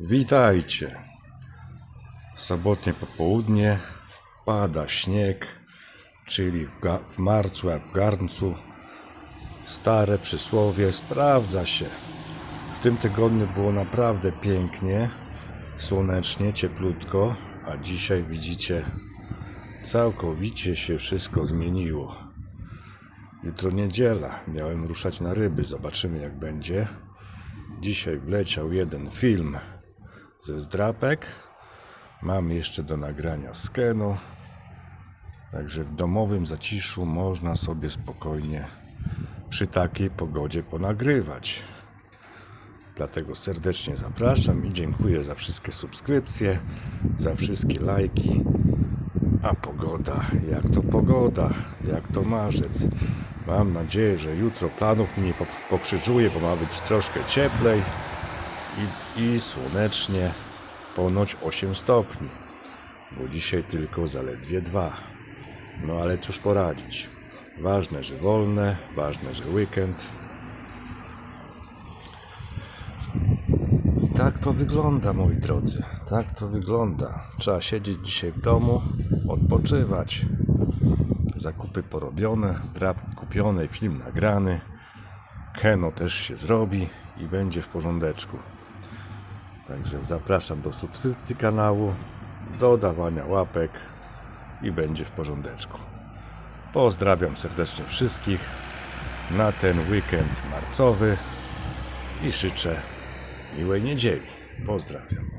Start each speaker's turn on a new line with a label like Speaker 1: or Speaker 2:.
Speaker 1: Witajcie. Sobotnie popołudnie, pada śnieg, czyli w, w marcu jak w garncu. Stare przysłowie sprawdza się. W tym tygodniu było naprawdę pięknie, słonecznie, cieplutko, a dzisiaj widzicie, całkowicie się wszystko zmieniło. Jutro niedziela, miałem ruszać na ryby, zobaczymy jak będzie. Dzisiaj wleciał jeden film ze zdrapek. Mam jeszcze do nagrania z Keno. Także w domowym zaciszu można sobie spokojnie przy takiej pogodzie ponagrywać. Dlatego serdecznie zapraszam i dziękuję za wszystkie subskrypcje, za wszystkie lajki. A pogoda, jak to pogoda, jak to marzec. Mam nadzieję, że jutro planów mi nie pokrzyżuje, bo ma być troszkę cieplej i, i słonecznie, ponoć 8 stopni, bo dzisiaj tylko zaledwie 2. No ale cóż poradzić. Ważne, że wolne, ważne, że weekend. I tak to wygląda, moi drodzy. Tak to wygląda. Trzeba siedzieć dzisiaj w domu, odpoczywać. Zakupy porobione, zdrab kupione, film nagrany. Keno też się zrobi i będzie w porządeczku. Także zapraszam do subskrypcji kanału, do dawania łapek i będzie w porządeczku. Pozdrawiam serdecznie wszystkich na ten weekend marcowy i życzę miłej niedzieli. Pozdrawiam.